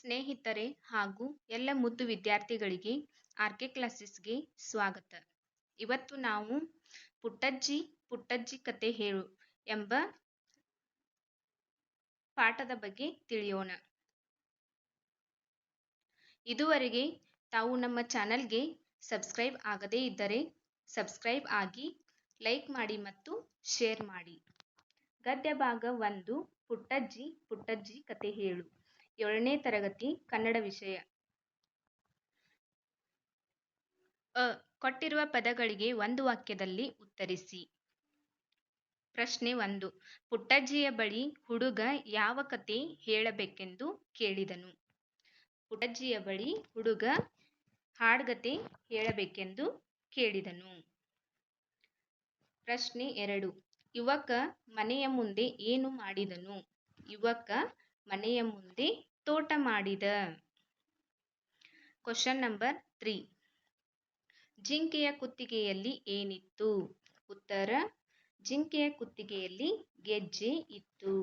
ಸ್ನೇಹಿತರೆ ಹಾಗೂ ಎಲ್ಲ ಮುದ್ದು ವಿದ್ಯಾರ್ಥಿಗಳಿಗೆ ಆರ್ ಕೆ ಕ್ಲಾಸಸ್ಗೆ ಸ್ವಾಗತ. ಇವತ್ತು ನಾವು ಪುಟ್ಟಜ್ಜಿ ಪುಟ್ಟಜ್ಜಿ ಕತೆ ಹೇಳು ಎಂಬ ಪಾಠದ ಬಗ್ಗೆ ತಿಳಿಯೋಣ. ಇದುವರೆಗೆ ತಾವು ನಮ್ಮ ಚಾನಲ್ಗೆ ಸಬ್ಸ್ಕ್ರೈಬ್ ಆಗದೇ ಇದ್ದರೆ ಸಬ್ಸ್ಕ್ರೈಬ್ ಆಗಿ, ಲೈಕ್ ಮಾಡಿ ಮತ್ತು ಶೇರ್ ಮಾಡಿ. ಗದ್ಯ ಭಾಗ ಒಂದು ಪುಟ್ಟಜ್ಜಿ ಪುಟ್ಟಜ್ಜಿ ಕತೆ ಹೇಳು. ಏಳನೇ ತರಗತಿ ಕನ್ನಡ ವಿಷಯ. ಅ, ಕೊಟ್ಟಿರುವ ಪದಗಳಿಗೆ ಒಂದು ವಾಕ್ಯದಲ್ಲಿ ಉತ್ತರಿಸಿ. ಪ್ರಶ್ನೆ ಒಂದು, ಪುಟ್ಟಜ್ಜಿಯ ಬಳಿ ಹುಡುಗ ಯಾವ ಕತೆ ಹೇಳಬೇಕೆಂದು ಕೇಳಿದನು. ಪುಟ್ಟಜ್ಜಿಯ ಬಳಿ ಹುಡುಗ ಹಾಡ್ಗತೆ ಹೇಳಬೇಕೆಂದು ಕೇಳಿದನು. ಪ್ರಶ್ನೆ ಎರಡು, ಯುವಕ ಮನೆಯ ಮುಂದೆ ಏನು ಮಾಡಿದನು? ಯುವಕ ಮನೆಯ ಮುಂದೆ ತೋಟ ಮಾಡಿದ. ಕ್ವಶನ್ ನಂಬರ್ ತ್ರೀ ಜಿಂಕೆಯ ಕುತ್ತಿಗೆಯಲ್ಲಿ ಏನಿತ್ತು? ಉತ್ತರ, ಜಿಂಕೆಯ ಕುತ್ತಿಗೆಯಲ್ಲಿ ಗೆಜ್ಜೆ ಇತ್ತು.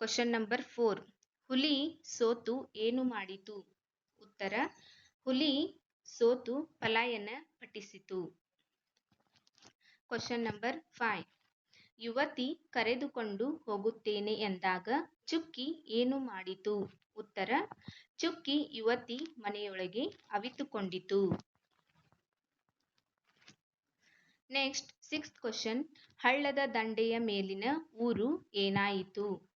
ಕ್ವಶನ್ ನಂಬರ್ ಫೋರ್ ಹುಲಿ ಸೋತು ಏನು ಮಾಡಿತು? ಉತ್ತರ, ಹುಲಿ ಸೋತು ಪಲಾಯನ ಪಠಿಸಿತು. ಕ್ವಶನ್ ನಂಬರ್ ಫೈವ್ ಯುವತಿ ಕರೆದುಕೊಂಡು ಹೋಗುತ್ತೇನೆ ಎಂದಾಗ, ಚುಕ್ಕಿ ಏನು ಮಾಡಿತು? ಉತ್ತರ, ಚುಕ್ಕಿ ಯುವತಿ ಮನೆಯೊಳಗೆ ಅವಿತುಕೊಂಡಿತು. ನೆಕ್ಸ್ಟ್ ಸಿಕ್ಸ್ತ್ ಕ್ವಶನ್ ಹಳ್ಳದ ದಂಡೆಯ ಮೇಲಿನ ಊರು ಏನಾಯಿತು?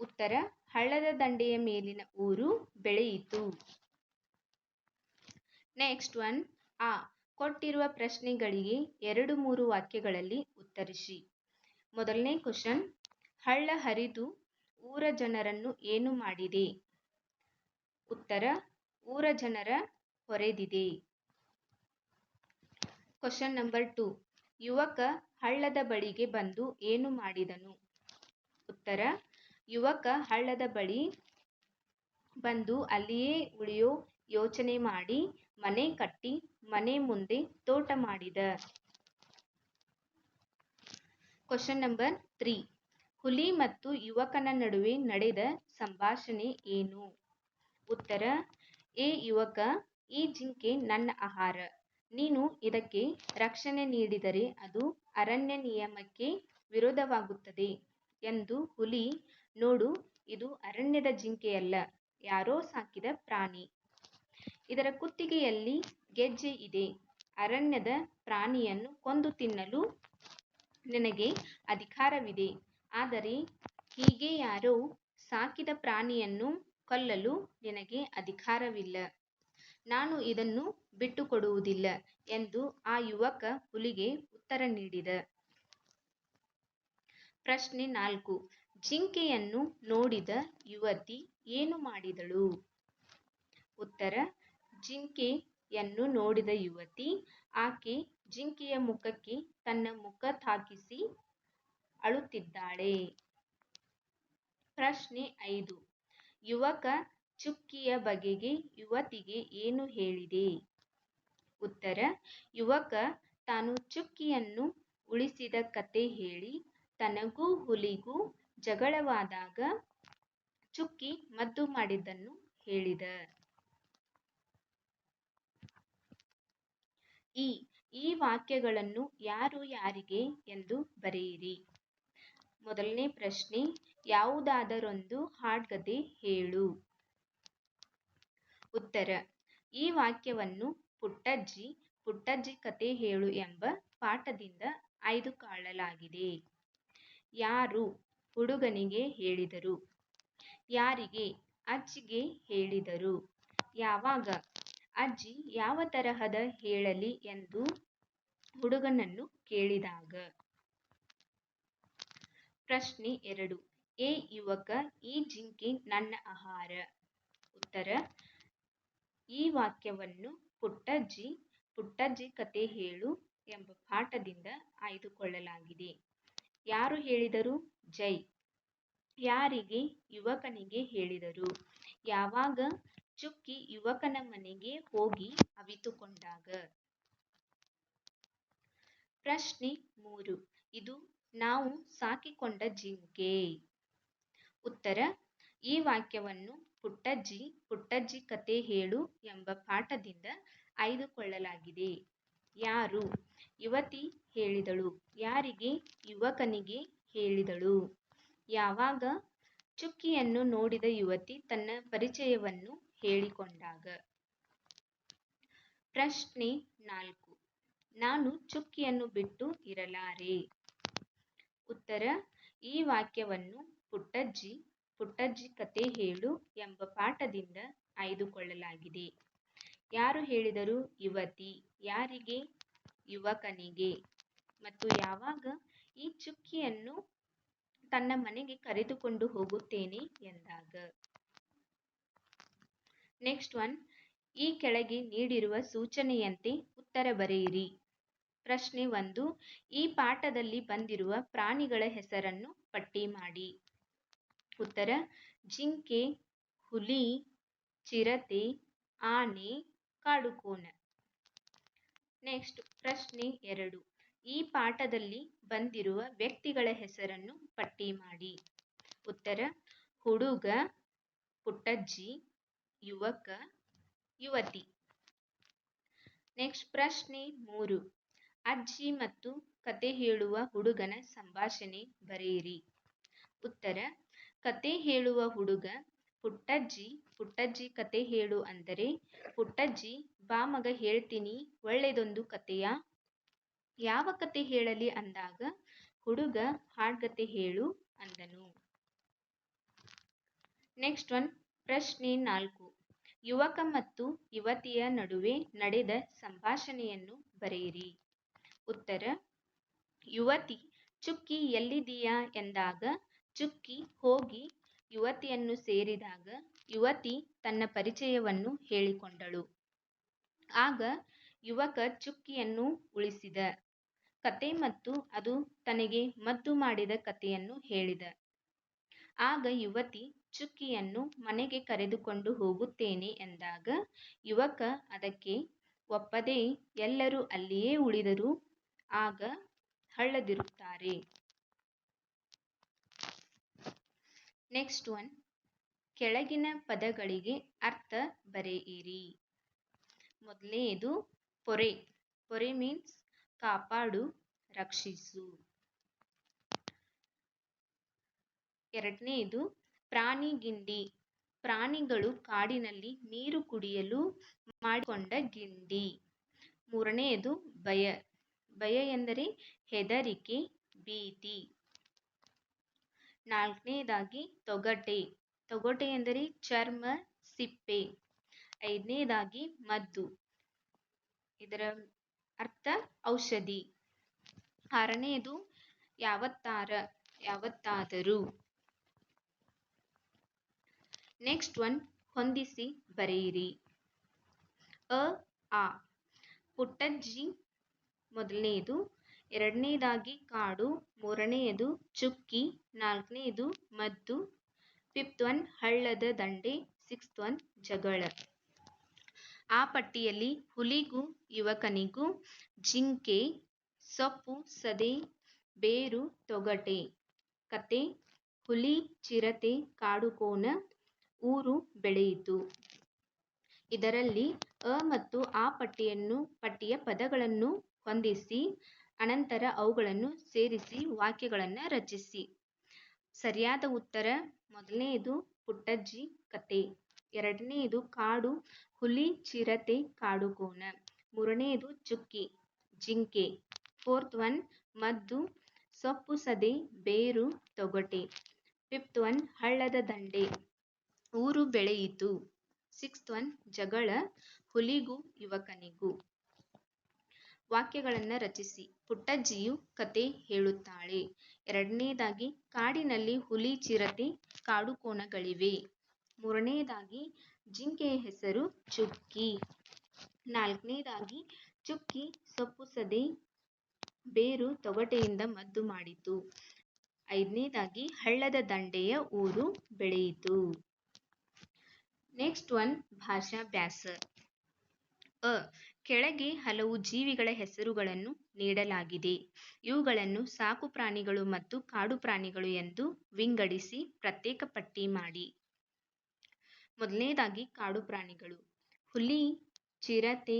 ಉತ್ತರ, ಹಳ್ಳದ ದಂಡೆಯ ಮೇಲಿನ ಊರು ಬೆಳೆಯಿತು. ನೆಕ್ಸ್ಟ್ ಒನ್ ಆ, ಕೊಟ್ಟಿರುವ ಪ್ರಶ್ನೆಗಳಿಗೆ ಎರಡು ಮೂರು ವಾಕ್ಯಗಳಲ್ಲಿ ಉತ್ತರಿಸಿ. ಮೊದಲನೇ ಕ್ವಶನ್, ಹಳ್ಳ ಹರಿದು ಊರ ಜನರನ್ನು ಏನು ಮಾಡಿದೆ? ಉತ್ತರ, ಊರ ಜನರ ಹೊರೆದಿದೆ. ಕ್ವಶನ್ ನಂಬರ್ ಟು, ಯುವಕ ಹಳ್ಳದ ಬಳಿಗೆ ಬಂದು ಏನು ಮಾಡಿದನು? ಉತ್ತರ, ಯುವಕ ಹಳ್ಳದ ಬಳಿ ಬಂದು ಅಲ್ಲಿಯೇ ಉಳಿಯೋ ಯೋಚನೆ ಮಾಡಿ ಮನೆ ಕಟ್ಟಿ ಮನೆ ಮುಂದೆ ತೋಟ ಮಾಡಿದ. ಕ್ವಶನ್ ನಂಬರ್ ತ್ರೀ ಹುಲಿ ಮತ್ತು ಯುವಕನ ನಡುವೆ ನಡೆದ ಸಂಭಾಷಣೆ ಏನು? ಉತ್ತರ, ಏ ಯುವಕ, ಈ ಜಿಂಕೆ ನನ್ನ ಆಹಾರ. ನೀನು ಇದಕ್ಕೆ ರಕ್ಷಣೆ ನೀಡಿದರೆ ಅದು ಅರಣ್ಯ ನಿಯಮಕ್ಕೆ ವಿರೋಧವಾಗುತ್ತದೆ ಎಂದು ಹುಲಿ, ನೋಡು, ಇದು ಅರಣ್ಯದ ಜಿಂಕೆಯಲ್ಲ, ಯಾರೋ ಸಾಕಿದ ಪ್ರಾಣಿ. ಇದರ ಕುತ್ತಿಗೆಯಲ್ಲಿ ಗೆಜ್ಜೆ ಇದೆ. ಅರಣ್ಯದ ಪ್ರಾಣಿಯನ್ನು ಕೊಂದು ತಿನ್ನಲು ನಿನಗೆ ಅಧಿಕಾರವಿದೆ. ಆದರೆ ಹೀಗೆ ಯಾರೋ ಸಾಕಿದ ಪ್ರಾಣಿಯನ್ನು ಕೊಲ್ಲಲು ನಿನಗೆ ಅಧಿಕಾರವಿಲ್ಲ. ನಾನು ಇದನ್ನು ಬಿಟ್ಟುಕೊಡುವುದಿಲ್ಲ ಎಂದು ಆ ಯುವಕ ಹುಲಿಗೆ ಉತ್ತರ ನೀಡಿದ. ಪ್ರಶ್ನೆ ನಾಲ್ಕು. ಜಿಂಕೆಯನ್ನು ನೋಡಿದ ಯುವತಿ ಏನು ಮಾಡಿದಳು? ಉತ್ತರ. ಜಿಂಕೆಯನ್ನು ನೋಡಿದ ಯುವತಿ ಆಕೆ ಜಿಂಕೆಯ ಮುಖಕ್ಕೆ ತನ್ನ ಮುಖ ತಾಕಿಸಿ ಅಳುತ್ತಿದ್ದಾಳೆ. ಪ್ರಶ್ನೆ ಐದು. ಯುವಕ ಚುಕ್ಕಿಯ ಬಗೆಗೆ ಯುವತಿಗೆ ಏನು ಹೇಳಿದೆ? ಉತ್ತರ, ಯುವಕ ತಾನು ಚುಕ್ಕಿಯನ್ನು ಉಳಿಸಿದ ಕತೆ ಹೇಳಿ ತನಗೂ ಹುಲಿಗೂ ಜಗಳವಾದಾಗ ಚುಕ್ಕಿ ಮದ್ದು ಮಾಡಿದ್ದನ್ನು ಹೇಳಿದ. ಈ ಈ ವಾಕ್ಯಗಳನ್ನು ಯಾರು ಯಾರಿಗೆ ಎಂದು ಬರೆಯಿರಿ. ಮೊದಲನೇ ಪ್ರಶ್ನೆ, ಯಾವುದಾದರೊಂದು ಹಾಡ್ಗತೆ ಹೇಳು. ಉತ್ತರ, ಈ ವಾಕ್ಯವನ್ನು ಪುಟ್ಟಜ್ಜಿ ಪುಟ್ಟಜ್ಜಿ ಕತೆ ಹೇಳು ಎಂಬ ಪಾಠದಿಂದ ಆಯ್ದುಕೊಳ್ಳಲಾಗಿದೆ. ಯಾರು ಹುಡುಗನಿಗೆ ಹೇಳಿದರು? ಯಾರಿಗೆ ಅಜ್ಜಿಗೆ ಹೇಳಿದರು? ಯಾವಾಗ? ಅಜ್ಜಿ ಯಾವ ತರಹದ ಹೇಳಲಿ ಎಂದು ಹುಡುಗನನ್ನು ಕೇಳಿದಾಗ. ಪ್ರಶ್ನೆ ಎರಡು. ಏ ಯುವಕ, ಈ ಜಿಂಕೆ ನನ್ನ ಆಹಾರ. ಉತ್ತರ, ಈ ವಾಕ್ಯವನ್ನು ಪುಟ್ಟಜ್ಜಿ ಪುಟ್ಟಜ್ಜಿ ಕತೆ ಹೇಳು ಎಂಬ ಪಾಠದಿಂದ ಆಯ್ದುಕೊಳ್ಳಲಾಗಿದೆ. ಯಾರು ಹೇಳಿದರು? ಜೈ. ಯಾರಿಗೆ? ಯುವಕನಿಗೆ ಹೇಳಿದರು. ಯಾವಾಗ? ಚುಕ್ಕಿ ಯುವಕನ ಮನೆಗೆ ಹೋಗಿ ಅವಿತುಕೊಂಡಾಗ. ಪ್ರಶ್ನೆ ಮೂರು. ಇದು ನಾವು ಸಾಕಿಕೊಂಡ ಜಿಂಕೆ ಉತ್ತರ, ಈ ವಾಕ್ಯವನ್ನು ಪುಟ್ಟಜ್ಜಿ ಪುಟ್ಟಜ್ಜಿ ಕತೆ ಹೇಳು ಎಂಬ ಪಾಠದಿಂದ ಆಯ್ದುಕೊಳ್ಳಲಾಗಿದೆ. ಯಾರು? ಯುವತಿ ಹೇಳಿದಳು. ಯಾರಿಗೆ? ಯುವಕನಿಗೆ ಹೇಳಿದಳು. ಯಾವಾಗ? ಚುಕ್ಕಿಯನ್ನು ನೋಡಿದ ಯುವತಿ ತನ್ನ ಪರಿಚಯವನ್ನು ಹೇಳಿಕೊಂಡಾಗ. ಪ್ರಶ್ನೆ ನಾಲ್ಕು. ನಾನು ಚುಕ್ಕಿಯನ್ನು ಬಿಟ್ಟು ಇರಲಾರೆ. ಉತ್ತರ, ಈ ವಾಕ್ಯವನ್ನು ಪುಟ್ಟಜ್ಜಿ ಪುಟ್ಟಜ್ಜಿ ಕತೆ ಹೇಳು ಎಂಬ ಪಾಠದಿಂದ ಆಯ್ದುಕೊಳ್ಳಲಾಗಿದೆ. ಯಾರು ಹೇಳಿದರು? ಯುವತಿ. ಯಾರಿಗೆ? ಯುವಕನಿಗೆ. ಮತ್ತು ಯಾವಾಗ ಈ ಚುಕ್ಕಿಯನ್ನು ತನ್ನ ಮನೆಗೆ ಕರೆದುಕೊಂಡು ಹೋಗುತ್ತೇನೆ ಎಂದಾಗ. ನೆಕ್ಸ್ಟ್ ಒನ್, ಈ ಕೆಳಗೆ ನೀಡಿರುವ ಸೂಚನೆಯಂತೆ ಉತ್ತರ ಬರೆಯಿರಿ. ಪ್ರಶ್ನೆ ಒಂದು, ಈ ಪಾಠದಲ್ಲಿ ಬಂದಿರುವ ಪ್ರಾಣಿಗಳ ಹೆಸರನ್ನು ಪಟ್ಟಿ ಮಾಡಿ. ಉತ್ತರ, ಜಿಂಕೆ, ಹುಲಿ, ಚಿರತೆ, ಆನೆ ಕಾಡುಕೋಣ ನೆಕ್ಸ್ಟ್ ಪ್ರಶ್ನೆ ಎರಡು, ಈ ಪಾಠದಲ್ಲಿ ಬಂದಿರುವ ವ್ಯಕ್ತಿಗಳ ಹೆಸರನ್ನು ಪಟ್ಟಿ ಮಾಡಿ. ಉತ್ತರ, ಹುಡುಗ, ಪುಟ್ಟಜ್ಜಿ, ಯುವಕ, ಯುವತಿ. ನೆಕ್ಸ್ಟ್ ಪ್ರಶ್ನೆ ಮೂರು ಅಜ್ಜಿ ಮತ್ತು ಕತೆ ಹೇಳುವ ಹುಡುಗನ ಸಂಭಾಷಣೆ ಬರೆಯಿರಿ. ಉತ್ತರ, ಕತೆ ಹೇಳುವ ಹುಡುಗ ಪುಟ್ಟಜ್ಜಿ ಪುಟ್ಟಜ್ಜಿ ಕತೆ ಹೇಳು ಅಂದರೆ, ಪುಟ್ಟಜ್ಜಿ, ಬಾ ಮಗ ಹೇಳ್ತೀನಿ, ಒಳ್ಳೆದೊಂದು ಕತೆಯ? ಯಾವ ಕತೆ ಹೇಳಲಿ ಅಂದಾಗ, ಹುಡುಗ ಹಾಡ್ಗತೆ ಹೇಳು ಅಂದನು. ನೆಕ್ಸ್ಟ್ ಒನ್ ಪ್ರಶ್ನೆ ನಾಲ್ಕು. ಯುವಕ ಮತ್ತು ಯುವತಿಯ ನಡುವೆ ನಡೆದ ಸಂಭಾಷಣೆಯನ್ನು ಬರೆಯಿರಿ. ಉತ್ತರ, ಯುವತಿ, ಚುಕ್ಕಿ ಎಲ್ಲಿದೀಯಾ ಎಂದಾಗ, ಚುಕ್ಕಿ, ಹೋಗಿ ಯುವತಿಯನ್ನು ಸೇರಿದಾಗ ಯುವತಿ ತನ್ನ ಪರಿಚಯವನ್ನು ಹೇಳಿಕೊಂಡಳು. ಆಗ ಯುವಕ ಚುಕ್ಕಿಯನ್ನು ಉಳಿಸಿದ. ಕತೆ ಮತ್ತು ಅದು ತನಗೆ ಮದ್ದು ಮಾಡಿದ ಕತೆಯನ್ನು ಹೇಳಿದ. ಆಗ ಯುವತಿ ಚುಕ್ಕಿಯನ್ನು ಮನೆಗೆ ಕರೆದುಕೊಂಡು ಹೋಗುತ್ತೇನೆ ಎಂದಾಗ, ಯುವಕ ಅದಕ್ಕೆ, ಒಪ್ಪದೆ ಎಲ್ಲರೂ ಅಲ್ಲಿಯೇ ಉಳಿದರು. ಆಗ ಹಳ್ಳದಿರುತ್ತಾರೆ. ನೆಕ್ಸ್ಟ್ ಒನ್ ಕೆಳಗಿನ ಪದಗಳಿಗೆ ಅರ್ಥ ಬರೆಯಿರಿ. ಮೊದಲನೆಯದು ಪೊರೆ. ಪೊರೆ ಮೀನ್ಸ್ ಕಾಪಾಡು, ರಕ್ಷಿಸು. ಎರಡನೆಯದು ಪ್ರಾಣಿಗಿಂಡಿ ಪ್ರಾಣಿಗಳು ಕಾಡಿನಲ್ಲಿ ನೀರು ಕುಡಿಯಲು ಮಾಡಿಕೊಂಡ ಗಿಂಡಿ. ಮೂರನೆಯದು ಭಯ. ಭಯ ಎಂದರೆ ಹೆದರಿಕೆ, ಭೀತಿ. ನಾಲ್ಕನೇದಾಗಿ ತೊಗಟೆ. ತೊಗಟೆ ಎಂದರೆ ಚರ್ಮ ಸಿಪ್ಪೆ. ಐದನೇದಾಗಿ ಮದ್ದು. ಇದರ ಅರ್ಥ ಔಷಧಿ. ಆರನೆಯದು ಯಾವತ್ತಾರ, ಯಾವತ್ತಾದರೂ. ನೆಕ್ಸ್ಟ್ ಒನ್ ಹೊಂದಿಸಿ ಬರೆಯಿರಿ. ಅ, ಆ. ಪುಟ್ಟಜ್ಜಿ ಮೊದಲನೆಯದು ಎರಡನೇದಾಗಿ ಕಾಡು ಮೂರನೆಯದು ಚುಕ್ಕಿ, ನಾಲ್ಕನೇದು ಮದ್ದು ಫಿಫ್ತ್ ಒನ್ ಹಳ್ಳದ ದಂಡೆ ಸಿಕ್ಸ್ತ್ ಒನ್ ಜಗಳ. ಆ ಪಟ್ಟಿಯಲ್ಲಿ ಹುಲಿಗೂ, ಯುವಕನಿಗೂ ಜಿಂಕೆ, ಸೊಪ್ಪು, ಸದೆ, ಬೇರು, ತೊಗಟೆ, ಕತೆ, ಹುಲಿ, ಚಿರತೆ ಕಾಡುಕೋಣ ಊರು ಬೆಳೆಯಿತು. ಇದರಲ್ಲಿ ಅ ಮತ್ತು ಆ ಪಟ್ಟಿಯನ್ನು, ಪಟ್ಟಿಯ ಪದಗಳನ್ನು ಹೊಂದಿಸಿ, ಅನಂತರ ಅವುಗಳನ್ನು ಸೇರಿಸಿ, ವಾಕ್ಯಗಳನ್ನು ರಚಿಸಿ. ಸರಿಯಾದ ಉತ್ತರ ಮೊದಲನೆಯದು ಪುಟ್ಟಜ್ಜಿ ಕತೆ ಎರಡನೆಯದು ಕಾಡು ಹುಲಿ ಚಿರತೆ ಕಾಡುಕೋನ ಮೂರನೆಯದು ಚುಕ್ಕಿ ಜಿಂಕೆ, ಫೋರ್ತ್ ಒನ್ ಮದ್ದು ಸೊಪ್ಪು ಸದೆ ಬೇರು ತೊಗಟೆ, ಫಿಫ್ತ್ ಒನ್ ಹಳ್ಳದ ದಂಡೆ, ಊರು ಬೆಳೆಯಿತು, ಸಿಕ್ಸ್ತ್ ಒನ್ ಜಗಳ ಹುಲಿಗೂ ಯುವಕನಿಗೂ. ವಾಕ್ಯಗಳನ್ನು ರಚಿಸಿ. ಪುಟ್ಟಜ್ಜಿಯು ಕತೆ ಹೇಳುತ್ತಾಳೆ. ಎರಡನೇದಾಗಿ, ಕಾಡಿನಲ್ಲಿ ಹುಲಿ, ಚಿರತೆ ಕಾಡುಕೋಣಗಳಿವೆ ಮೂರನೇದಾಗಿ ಜಿಂಕೆಯ ಹೆಸರು ಚುಕ್ಕಿ. ನಾಲ್ಕನೇದಾಗಿ, ಚುಕ್ಕಿ ಸೊಪ್ಪು ಸದೆ ಬೇರು ತೊಗಟೆಯಿಂದ ಮದ್ದು ಮಾಡಿತು. ಐದನೇದಾಗಿ, ಹಳ್ಳದ ದಂಡೆಯ ಊರು ಬೆಳೆಯಿತು. Next one, ಭಾಷಾಭ್ಯಾಸ. ಅ ಕೆಳಗೆ ಹಲವು ಜೀವಿಗಳ ಹೆಸರುಗಳನ್ನು ನೀಡಲಾಗಿದೆ. ಇವುಗಳನ್ನು ಸಾಕು ಪ್ರಾಣಿಗಳು ಮತ್ತು ಕಾಡು ಪ್ರಾಣಿಗಳು ಎಂದು ವಿಂಗಡಿಸಿ ಪ್ರತ್ಯೇಕ ಪಟ್ಟಿ ಮಾಡಿ. ಮೊದಲನೇದಾಗಿ ಕಾಡು ಪ್ರಾಣಿಗಳು. ಹುಲಿ, ಚಿರತೆ,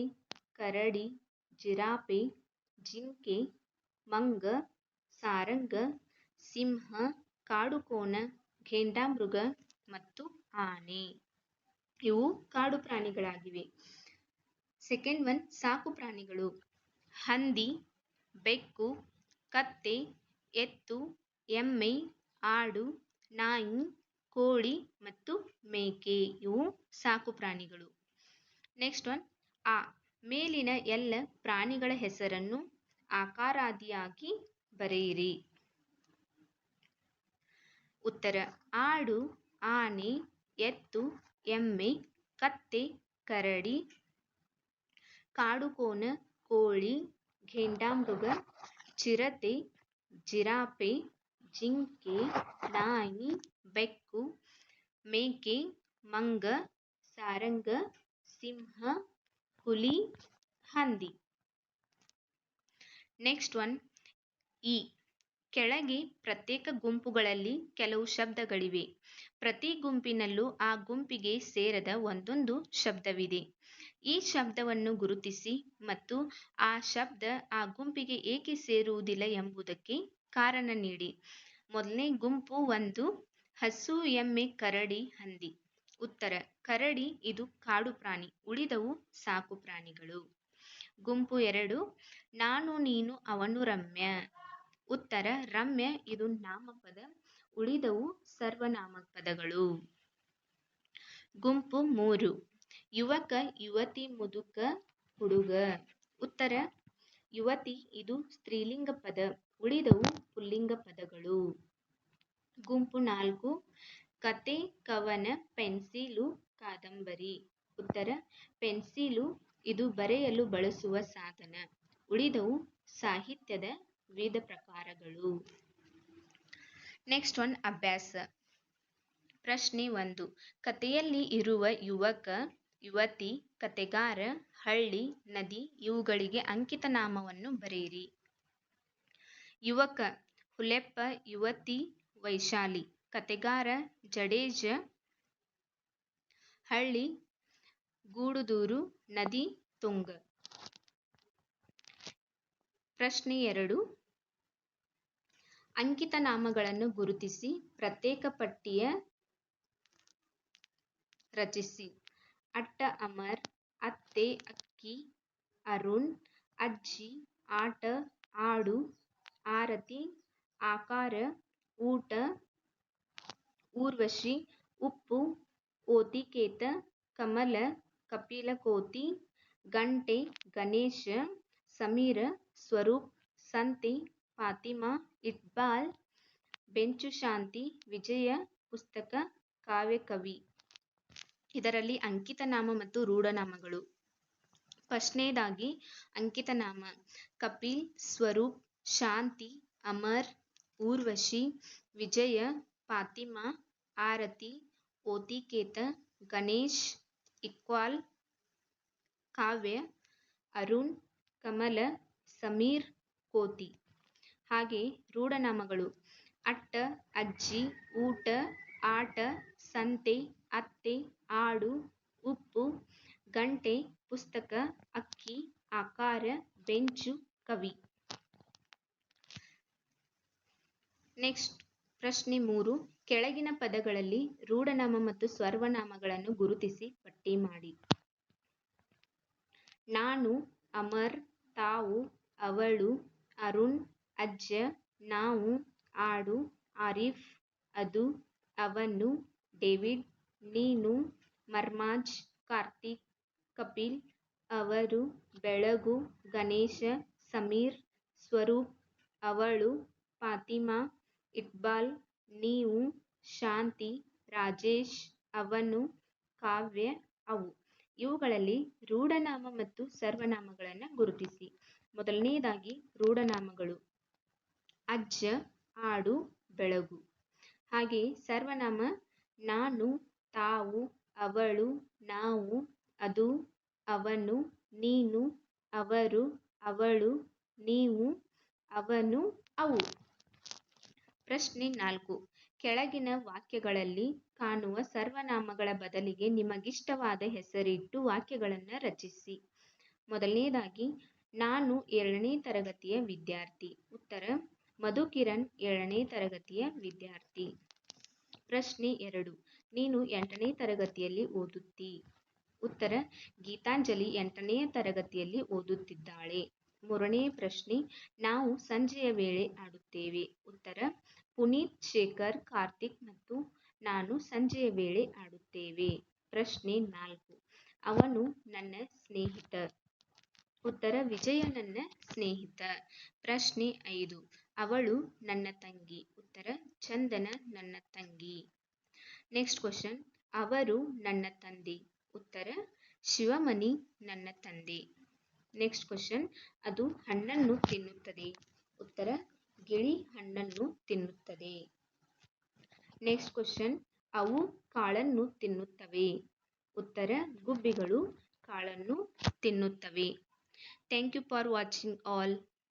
ಕರಡಿ, ಜಿರಾಫೆ, ಜಿಂಕೆ, ಮಂಗ, ಸಾರಂಗ, ಸಿಂಹ ಕಾಡುಕೋಣ ಘೇಂಡಾಮೃಗ ಮತ್ತು ಆನೆ. ಇವು ಕಾಡು ಪ್ರಾಣಿಗಳಾಗಿವೆ. ಸೆಕೆಂಡ್ ಒನ್ ಸಾಕು ಪ್ರಾಣಿಗಳು. ಹಂದಿ, ಬೆಕ್ಕು, ಕತ್ತೆ, ಎತ್ತು, ಎಮ್ಮೆ, ಆಡು, ನಾಯಿ, ಕೋಳಿ ಮತ್ತು ಮೇಕೆ. ಇವು ಸಾಕು ಪ್ರಾಣಿಗಳು. ನೆಕ್ಸ್ಟ್ ಒನ್ ಆ ಮೇಲಿನ ಎಲ್ಲ ಪ್ರಾಣಿಗಳ ಹೆಸರನ್ನು ಆಕಾರಾದಿಯಾಗಿ ಬರೆಯಿರಿ. ಉತ್ತರ, ಆಡು, ಆನೆ, ಎತ್ತು, ಎಮ್ಮೆ, ಕತ್ತೆ, ಕರಡಿ ಕಾಡುಕೋಣ ಕೋಳಿ, ಘೇಂಡಾಮೃಗ, ಚಿರತೆ ಜಿರಾಫೆ ಜಿಂಕೆ, ನಾಯಿ, ಬೆಕ್ಕು, ಮೇಕೆ, ಮಂಗ, ಸಾರಂಗ, ಸಿಂಹ, ಹುಲಿ, ಹಂದಿ. ನೆಕ್ಸ್ಟ್ ಒನ್, ಈ. ಕೆಳಗೆ ಪ್ರತ್ಯೇಕ ಗುಂಪುಗಳಲ್ಲಿ ಕೆಲವು ಶಬ್ದಗಳಿವೆ. ಪ್ರತಿ ಗುಂಪಿನಲ್ಲೂ ಆ ಗುಂಪಿಗೆ ಸೇರದ ಒಂದೊಂದು ಶಬ್ದವಿದೆ. ಈ ಶಬ್ದವನ್ನು ಗುರುತಿಸಿ ಮತ್ತು ಆ ಶಬ್ದ ಆ ಗುಂಪಿಗೆ ಏಕೆ ಸೇರುವುದಿಲ್ಲ ಎಂಬುದಕ್ಕೆ ಕಾರಣ ನೀಡಿ. ಮೊದಲನೇ ಗುಂಪು ಒಂದು, ಹಸು ಎಮ್ಮೆ ಕರಡಿ ಹಂದಿ. ಉತ್ತರ, ಕರಡಿ ಇದು ಕಾಡು ಪ್ರಾಣಿ, ಉಳಿದವು ಸಾಕು ಪ್ರಾಣಿಗಳು. ಗುಂಪು ಎರಡು, ನಾನು ನೀನು ಅವನು ರಮ್ಯ. ಉತ್ತರ, ರಮ್ಯ ಇದು ನಾಮಪದ, ಉಳಿದವು ಸರ್ವನಾಮ ಪದಗಳು ಗುಂಪು ಮೂರು ಯುವಕ, ಯುವತಿ ಮುದುಕ, ಹುಡುಗ. ಉತ್ತರ, ಯುವತಿ ಇದು ಸ್ತ್ರೀಲಿಂಗ ಪದ. ಉಳಿದವು ಪುಲ್ಲಿಂಗ ಪದಗಳು. ಗುಂಪು ನಾಲ್ಕು, ಕತೆ, ಕವನ, ಪೆನ್ಸಿಲು, ಕಾದಂಬರಿ. ಉತ್ತರ, ಪೆನ್ಸಿಲು ಇದು ಬರೆಯಲು ಬಳಸುವ ಸಾಧನ. ಉಳಿದವು ಸಾಹಿತ್ಯದ ವಿವಿಧ ಪ್ರಕಾರಗಳು. ನೆಕ್ಸ್ಟ್ ಒನ್ ಅಭ್ಯಾಸ. ಪ್ರಶ್ನೆ ಒಂದು. ಕಥೆಯಲ್ಲಿ ಇರುವ ಯುವಕ ಯುವತಿ, ಕತೆಗಾರ, ಹಳ್ಳಿ, ನದಿ ಇವುಗಳಿಗೆ ಅಂಕಿತ ನಾಮವನ್ನು ಬರೆಯಿರಿ. ಯುವಕ, ಹುಲೆಪ್ಪ, ಯುವತಿ, ವೈಶಾಲಿ, ಕತೆಗಾರ, ಜಡೇಜ, ಹಳ್ಳಿ, ಗೂಡುದೂರು, ನದಿ, ತುಂಗ. ಪ್ರಶ್ನೆ ಎರಡು. ಅಂಕಿತ ನಾಮಗಳನ್ನು ಗುರುತಿಸಿ ಪ್ರತ್ಯೇಕ ಪಟ್ಟಿಯ ರಚಿಸಿ. ಅಟ್ಟ ಅಮರ್, ಅತ್ತೆ, ಅಕ್ಕಿ, ಅರುಣ್, ಅಜ್ಜಿ, ಆಟ, ಆಡು, ಆರತಿ, ಆಕಾರ, ಊಟ, ಊರ್ವಶಿ, ಉಪ್ಪು, ಓತಿಕೇತ, ಕಮಲ, ಕಪಿಲಕೋತಿ, ಗಂಟೆ, ಗಣೇಶ, ಸಮೀರ, ಸ್ವರೂಪ್, ಸಂತೆ, ಫಾತಿಮಾ, ಇಕ್ಬಾಲ್ ಬೆಂಚುಶಾಂತಿ ವಿಜಯ, ಪುಸ್ತಕ, ಕಾವ್ಯಕವಿ. ಇದರಲ್ಲಿ ಅಂಕಿತನಾಮ ಮತ್ತು ರೂಢನಾಮಗಳು. ಫಸ್ಟ್ನೇದಾಗಿ ಅಂಕಿತನಾಮ. ಕಪಿಲ್, ಸ್ವರೂಪ್, ಶಾಂತಿ, ಅಮರ್, ಊರ್ವಶಿ, ವಿಜಯ, ಫಾತಿಮಾ, ಆರತಿ, ಓತಿಕೇತ, ಗಣೇಶ್, ಇಕ್ವಾಲ್, ಕಾವ್ಯ, ಅರುಣ್, ಕಮಲ, ಸಮೀರ್, ಕೋತಿ. ಹಾಗೆ ರೂಢನಾಮಗಳು. ಅಟ್ಟ, ಅಜ್ಜಿ, ಊಟ ಆಟ, ಸಂತೆ, ಅತ್ತೆ ಆಡು ಉಪ್ಪು, ಗಂಟೆ, ಪುಸ್ತಕ, ಅಕ್ಕಿ, ಆಕಾರ, ಬೆಂಚು, ಕವಿ. ನೆಕ್ಸ್ಟ್ ಪ್ರಶ್ನೆ ಮೂರು. ಕೆಳಗಿನ ಪದಗಳಲ್ಲಿ ರೂಢನಾಮ ಮತ್ತು ಸ್ವರ್ವನಾಮಗಳನ್ನು ಗುರುತಿಸಿ ಪಟ್ಟಿ ಮಾಡಿ. ನಾನು, ಅಮರ್, ತಾವು, ಅವಳು, ಅರುಣ್, ಅಜ್ಜ, ನಾವು, ಆಡು, ಆರಿಫ್, ಅದು ಅವನು ಡೇವಿಡ್, ನೀನು, ಮರ್ಮಾಜ್, ಕಾರ್ತಿಕ್, ಕಪಿಲ್ ಅವರು, ಬೆಳಗು, ಗಣೇಶ, ಸಮೀರ್, ಸ್ವರೂಪ್, ಅವಳು, ಫಾತಿಮಾ, ಇಕ್ಬಾಲ್, ನೀವು, ಶಾಂತಿ, ರಾಜೇಶ್, ಅವನು, ಕಾವ್ಯ, ಅವು. ಇವುಗಳಲ್ಲಿ ರೂಢನಾಮ ಮತ್ತು ಸರ್ವನಾಮಗಳನ್ನು ಗುರುತಿಸಿ. ಮೊದಲನೆಯದಾಗಿ ರೂಢನಾಮಗಳು. ಅಜ್ಜ, ಆಡು, ಬೆಳಗು. ಹಾಗೆ ಸರ್ವನಾಮ, ನಾನು, ತಾವು, ಅವಳು, ನಾವು, ಅದು, ಅವನು, ನೀನು, ಅವರು, ಅವಳು, ನೀವು, ಅವನು, ಅವು. ಪ್ರಶ್ನೆ ನಾಲ್ಕು. ಕೆಳಗಿನ ವಾಕ್ಯಗಳಲ್ಲಿ ಕಾಣುವ ಸರ್ವನಾಮಗಳ ಬದಲಿಗೆ ನಿಮಗಿಷ್ಟವಾದ ಹೆಸರಿಟ್ಟು ವಾಕ್ಯಗಳನ್ನು ರಚಿಸಿ. ಮೊದಲನೇದಾಗಿ, ನಾನು ಏಳನೇ ತರಗತಿಯ ವಿದ್ಯಾರ್ಥಿ. ಉತ್ತರ ಮಧುಕಿರಣ್ ಏಳನೇ ತರಗತಿಯ ವಿದ್ಯಾರ್ಥಿ. ಪ್ರಶ್ನೆ ಎರಡು. ನೀನು ಎಂಟನೇ ತರಗತಿಯಲ್ಲಿ ಓದುತ್ತಿ? ಉತ್ತರ. ಗೀತಾಂಜಲಿ ಎಂಟನೆಯ ತರಗತಿಯಲ್ಲಿ ಓದುತ್ತಿದ್ದಾಳೆ. ಮೂರನೇ ಪ್ರಶ್ನೆ. ನಾವು ಸಂಜೆಯ ವೇಳೆ ಆಡುತ್ತೇವೆ. ಉತ್ತರ. ಪುನೀತ್ ಶೇಖರ್, ಕಾರ್ತಿಕ್ ಮತ್ತು ನಾನು ಸಂಜೆಯ ವೇಳೆ ಆಡುತ್ತೇವೆ. ಪ್ರಶ್ನೆ ನಾಲ್ಕು. ಅವನು ನನ್ನ ಸ್ನೇಹಿತ. ಉತ್ತರ. ವಿಜಯ ನನ್ನ ಸ್ನೇಹಿತ. ಪ್ರಶ್ನೆ ಐದು. ಅವಳು ನನ್ನ ತಂಗಿ. ಉತ್ತರ, ಚಂದನ ನನ್ನ ತಂಗಿ. ನೆಕ್ಸ್ಟ್ ಕ್ವಶನ್ ಅವರು ನನ್ನ ತಂದೆ. ಉತ್ತರ, ಶಿವಮಣಿ ನನ್ನ ತಂದೆ. ನೆಕ್ಸ್ಟ್ ಕ್ವಶನ್ ಅದು ಹಣ್ಣನ್ನು ತಿನ್ನುತ್ತದೆ. ಉತ್ತರ, ಗಿಳಿ ಹಣ್ಣನ್ನು ತಿನ್ನುತ್ತದೆ. ನೆಕ್ಸ್ಟ್ ಕ್ವಶನ್ ಅವು ಕಾಳನ್ನು ತಿನ್ನುತ್ತವೆ. ಉತ್ತರ, ಗುಬ್ಬಿಗಳು ಕಾಳನ್ನು ತಿನ್ನುತ್ತವೆ. Thank you for watching all